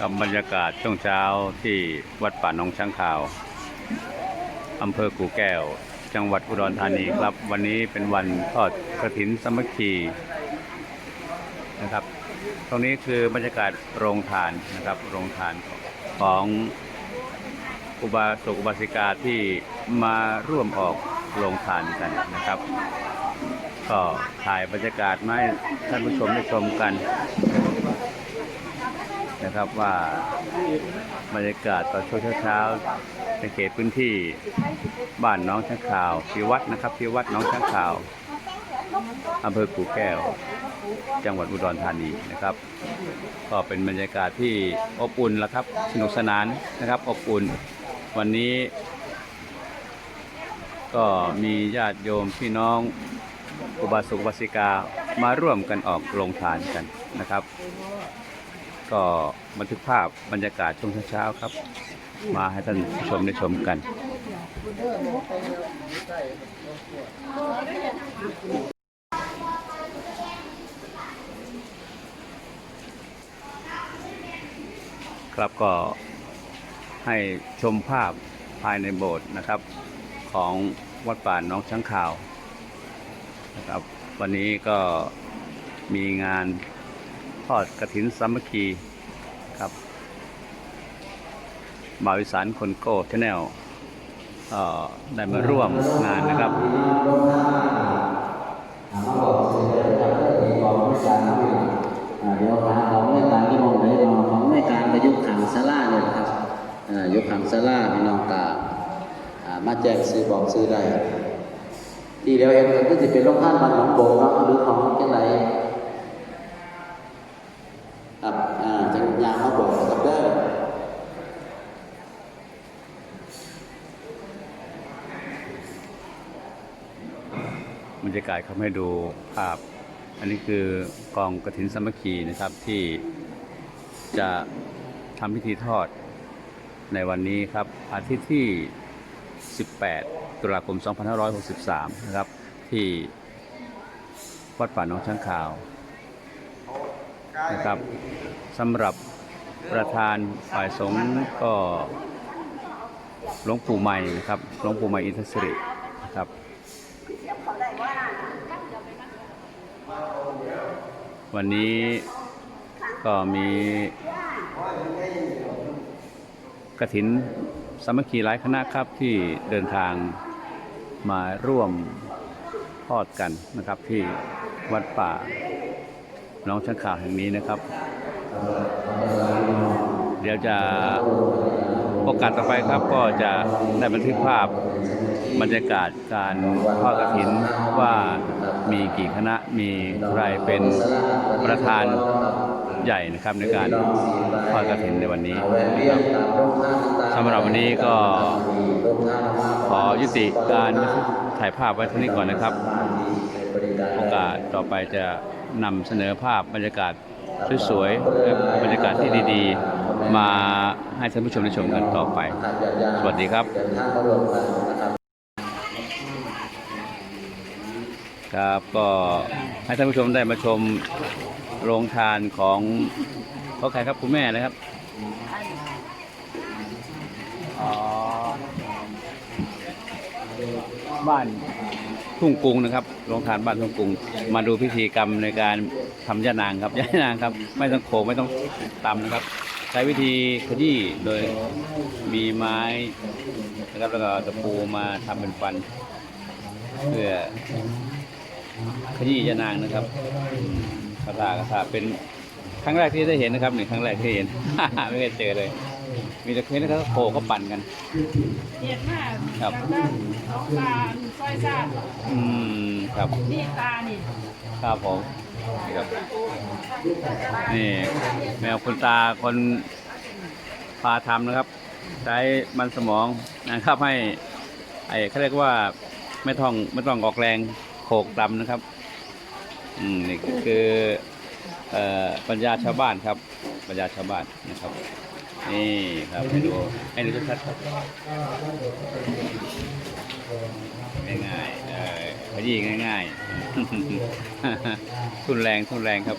กับบรรยากาศช่วงเช้าที่วัดป่าหนองช้างขาวอำเภอกู่แก้ว จังหวัดอุดรธานีครับ วันนี้เป็นวันทอดกระถินสมัคคีนะครับ ตรงนี้คือบรรยากาศโรงทานนะครับโรงทานของอุบาสกอุบาสิกาที่มาร่วมออกโรงทานกันนะครับ ก็ถ่ายบรรยากาศมาให้ท่านผู้ชมได้ชมกัน นะครับว่าบรรยากาศตอนช่วงเช้าๆในเขตพื้นที่บ้านน้องช้างขาวที่วัดนะครับที่วัดน้องช้างขาวอำเภอกู่แก้ว จังหวัดอุดรธานีนะครับ ก็เป็นบรรยากาศที่อบอุ่นแล้วครับสนุกสนานนะครับ อบอุ่น วันนี้ ก็มีญาติโยมพี่น้องอุบาสกอุบาสิกามาร่วมกันออกโรงทานกันนะครับ ก็บันทึกภาพบรรยากาศช่วงเช้าๆครับ มาให้ท่านผู้ชมได้ชมกันครับก็ให้ชมภาพภายในโบสถ์นะครับ ของวัดป่าน้องช้างขาวนะครับ วันนี้ก็มีงาน ทอดกระถินสามัคคีครับบาวิสานคนโก้ชาแนลได้มาร่วมงานนะครับเดี๋ยวหาของในการที่มองได้มาของในการประยุกต์ขังซาร่าเนี่ยนะครับอ่ายกขังซาร่าพี่น้องกามาแจ้งซื้อบอกซื้อได้ที่เดียวเองก็จะเป็นโรงทานบ้านหนองโบเนาะหรือของจังไรครับอ่าจังยามมาบอกกับเด้อ บรรยากาศเขาให้ดูภาพ อันนี้คือกองกระถินสมัคคีนะครับที่จะทำพิธีทอดในวันนี้ครับอาทิตย์ที่ 18 ตุลาคม 2563 นะครับ ที่วัดป่าหน้องช้างขาวนะครับสำหรับประธานฝ่ายสงฆ์ก็หลวงปู่ใหม่นะครับหลวงปู่ใหม่อินทศรินะครับ วันนี้ก็มีกระถินสามัคคีหลายคณะครับที่เดินทางมาร่วมทอดกันนะครับที่วัดป่าน้องช้างขาวแห่งนี้นะครับ เดี๋ยวจะ โอกาสต่อไปครับก็จะได้บันทึกภาพบรรยากาศการทอดกระถินว่ามีกี่คณะมีใครเป็นประธานใหญ่นะครับในการทอดกระถินในวันนี้นะครับสำหรับวันนี้ก็ขอยุติการถ่ายภาพไว้เท่านี้ก่อนนะครับ โอกาสต่อไปจะนำเสนอภาพบรรยากาศสวยๆและบรรยากาศที่ดี ๆ มาให้ท่านผู้ชมได้ชมกันต่อไป สวัสดีครับเดินทางมารวมกันะครับ ครับก็ให้ท่านผู้ชมได้มาชมโรงทานของเขาใครครับคุณแม่นะครับอ๋อบ้านทุ่งกรุงนะครับ โรงทานบ้านทุ่งกรุง มาดูพิธีกรรมในการทำย่านางครับย่านางครับ ไม่ต้องโขกไม่ต้องตำนะครับ ช้วิธีขยี้โดยมีไม้นะครับแล้วก็ตะปูมาทำเป็นฟัน เพื่อขยี้ยานางนะครับอืมคาถาคาถาเป็นครั้งแรกที่ได้เห็นนะครับหนึ่งครั้งแรกที่เห็น ไม่เคยเจอเลย มีแต่เคสนะครับโผล่เขาปั่นกันเย็นมากครับแล้วก็น้องปลาซอยซาดอืมครับนี่ปลานี่ครับผม นี่ครับนี่แมวคุณตาคนพาทำนะครับ ใช้มันสมองนะครับให้ไอ้เขาเรียกว่าไม่ต้องไม่ต้องออกแรงโขกตำนะครับอืมนี่คือเอ่อปัญญาชาวบ้านครับปัญญาชาวบ้านนะครับนี่ครับให้ดูให้ดูชัดๆครับง่าย ยี้ง่ายๆทุนแรงทุนแรงครับ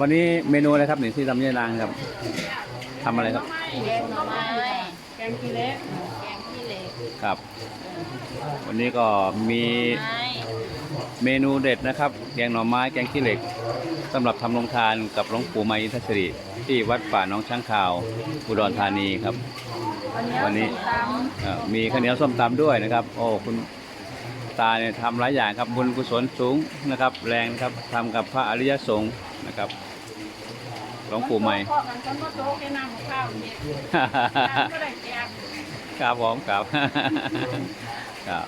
วันนี้เมนูอะไรครับนี่ที่ทำยายนางครับทำอะไรครับแกงหน่อไม้แกงขี้เล็กแกงขี้เหล็กครับ วันนี้ก็มีไม้เมนูเด็ดนะครับ แกงหน่อไม้แกงขี้เหล็กสำหรับทำลงทานกับหลวงปู่มาอินทศริที่วัดป่าหน้องช้างขาวอุดรธานีครับ วันนี้เอ่อมีข้าวเหนียวส้มตำด้วยนะครับ โอ้คุณตาเนี่ยทำหลายอย่างครับบุญกุศลสูงนะครับ แรงนะครับทำกับพระอริยสงฆ์นะครับหลวงปู่ใหม่ พ่อกันก็มาโต๊ะแกน้ำกับข้าวเนี่ยน้ำก็ได้แกงครับผมครับ ครับ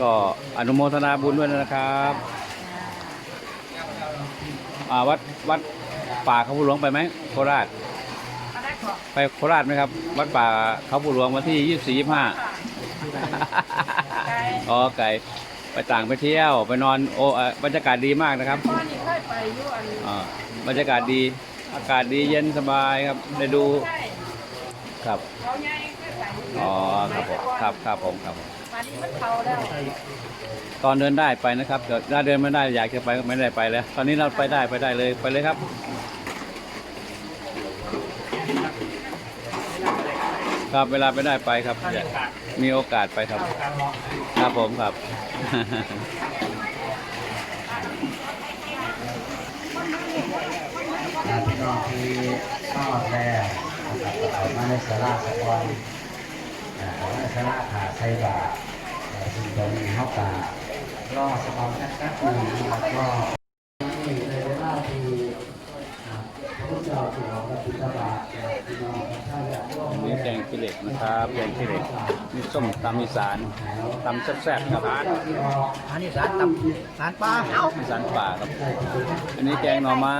ก็อนุโมทนาบุญด้วยนะครับอ่าวัดวัดป่าเขาผู้หลวงไปไหมโคราชอะ ไรก่อนไปโคราชไหมครับ วัดป่าเขาผู้หลวงวันที่ยี่สี่ยี่ห้าไก่อ๋อไก่ไปต่างไปเที่ยว ไปนอนโอ้เอ่อบรรยากาศดีมากนะครับพ่อนี่เคยไปอยู่อันอ่าบรรยากาศดี อากาศดีเย็นสบายครับได้ดูใช่ครับเขาใหญ่เคยไปอยู่อ๋อครับผมครับครับผมครับผมมานี้มันเขาแล้วตอนเดินได้ไปนะครับแต่ถ้าเดินไม่ได้อยากจะไปก็ไม่ได้ไปแล้ว ตอนนี้เราไปได้ไปได้เลยไปเลยครับ ครับเวลาไปได้ไปครับ มีโอกาสไปครับ ครับผมครับ พี่น้องที่ทอดแล้วนะครับก็เอามาในสาราสะกอนมาในสาราขาใส่บาตรอ่าซึ่งตรงนี้เขากะรอสะกอนแป๊บๆหนึ่งนะครับก็ในเวลาที่อ่าพระพุทธเจ้าถึงเราปฏิบัติบาตรพี่น้อง ท่านอยากร่วมนี่แกงขี้เหล็กนะครับแกงขี้เหล็กนี่ส้มตำอีสานตำแซ่บๆครับอันนี้สารตำสารปลาเอ้าอีสานป่าครับ อันนี้แกงหน่อไม้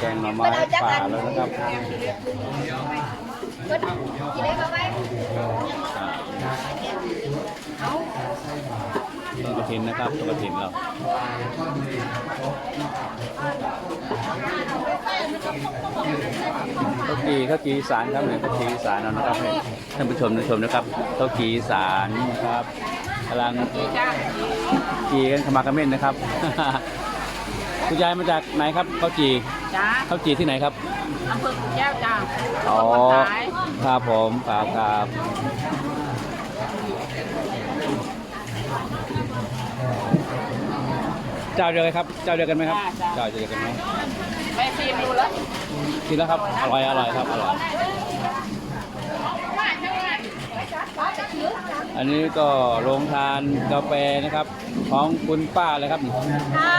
แกงหน่อไม้ป่าแล้วนะครับก็กินได้ก็ไหมต้ นกระถินนะครับต้นกระถินเราข้าวกีข้าวกีอีสานครับเนี่ยข้าวกีอีสานเอานะครับให้ท่านผู้ชมได้ชมนะครับข้าวกีอีสานนะครับกำลังจ้ากีกันขมักเขม้นนะครับ คุณยายมาจากไหนครับข้าวจีจ้าข้าวจีที่ไหนครับอำเภอขุนแก้วจ้าอ๋อคนขายครับผมครับครับ เจ้าเดียวกันครับ เจ้าเดียวกันไหมครับ เจ้าเดียวกันไหมไปซีมดูแล้วกินแล้วครับ อร่อย อร่อยครับ อร่อย อันนี้ก็โรงทานกาแฟนะครับ ของคุณป้าเลยครับ ค่ะ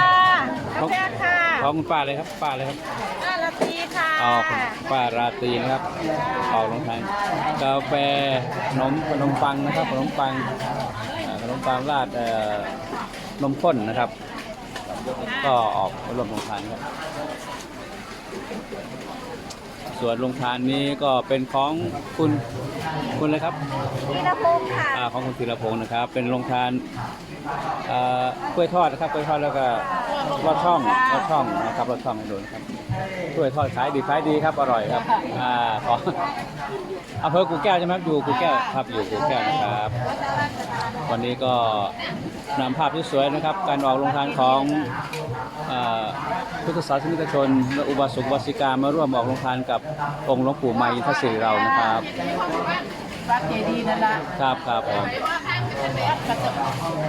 กาแฟค่ะของคุณป้าเลยครับ ป้าเลยครับน่าละตีค่ะอ๋อคุณป้าราตรีนะครับออกโรงทานกาแฟขนมขนมปังนะครับ ขนมปังอ่าขนมปังราดเอ่อนมข้นนะครับ ก็ออกมาร่วมโรงทานครับ ส่วนโรงทานนี้ก็เป็นของคุณคุณเลยครับพี่นพงศ์ค่ะอ่าของคุณธีรพงศ์นะครับ เป็นโรงทานเอ่อกล้วยทอดนะครับกล้วยทอดแล้วก็ลอดช่องลอดช่องนะครับลอดช่องให้ดูนะครับกล้วยทอดขายดีขายดีครับอร่อยครับอ่าขออำเภอกูแก้วใช่ไหมครับอยู่กูแก้วครับอยู่กูแก้วนะครับ วันนี้ก็ นำภาพที่สวยนะครับ การออกโรงทานของเอ่อพุทธศาสนิกชนและอุบาสกอุบาสิกามาร่วมออกโรงทานกับองค์หลวงปู่ไมยทศิริเรานะครับวัดเจดีย์นั่นละครับครับผมวัดปัตต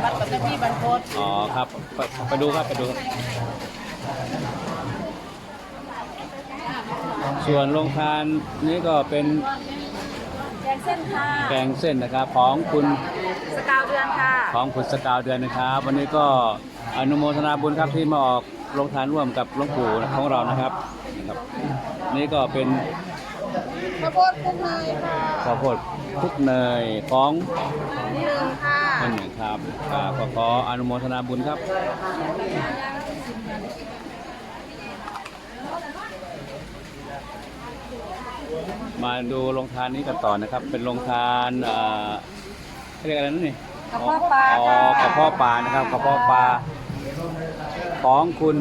วัดปัตตพีบรรพตอ๋อครับไปไปดูครับไปดูครับส่วนโรงทานนี้ก็เป็นแก งเส้นค่ะแกงเส้นนะครับของคุณสกาวเดือนค่ะ ของคุณสกาวเดือนนะครับ วันนี้ก็อนุโมทนาบุญครับที่มาออกโรงทานร่วมกับหลวงปู่ของเรานะครับนะครับนี่ก็เป็นข้าวโพดกุ้งเนยค่ะข้าวโพดคลุกเนยของหนึ่งค่ะนั่นเองครับอ่าก็ขออนุโมทนาบุญครับ มาดูโรงทานนี้กันต่อนะครับ เป็นโรงทานเอ่อเขาเรียกอะไรนั่นนี่กระเพาะปลาอ๋อค่ะกระเพาะปลานะครับกระเพาะปลาของคุณ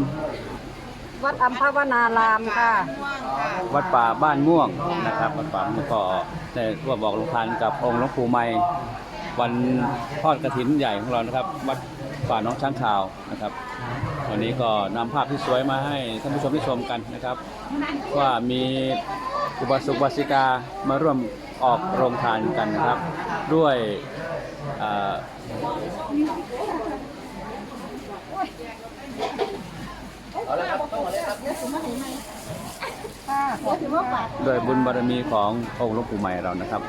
วัดอัมพวนารามค่ะ วัดป่าบ้านม่วงนะครับวัดป่าม่วงก็ได้ร่วมบอกโรงทานกับองค์หลวงปู่ไมยวันทอดกระถินใหญ่ของเรานะครับ วัดป่าน้องช้างขาวนะครับ วันนี้ก็นำภาพที่สวยมาให้ท่านผู้ชมได้ชมกันนะครับ ว่ามีอุบาสกอุบาสิกามาร่วมออกโรงทานกันนะครับ ด้วยอ่าด้วยบุญบารมีขององค์หลวงปู่ใหม่เรานะครับ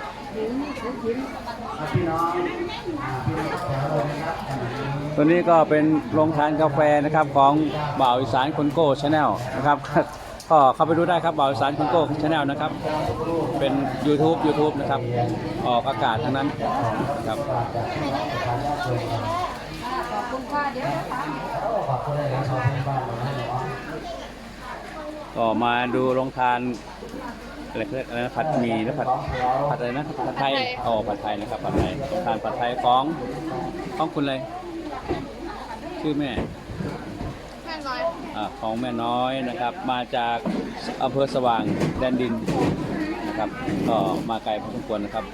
ตัวนี้ก็เป็นโรงทานกาแฟนะครับของบ่าวอีสานคนโก้ชาแนลนะครับก็เข้าไปดูได้ครับบ่าวอีสานคนโก้ชาแนลนะครับ เป็น YouTube YouTube นะครับ ออกอากาศทั้งนั้นนะครับขอบคุณค่ะเดี๋ยวนะคะก็มาดูโรงทาน อะไรเขาเรียกอะไรนะผัดหมีหรือผัดผัดอะไรนะผัดไทยอ๋อผัดไทยนะครับผัดไทยโรงทานผัดไทยของของคุณอะไรชื่อแม่แม่น้อยอาของแม่น้อยนะครับ มาจากอำเภอสว่างแดนดินนะครับก็มาไกลพอสมควรนะครับ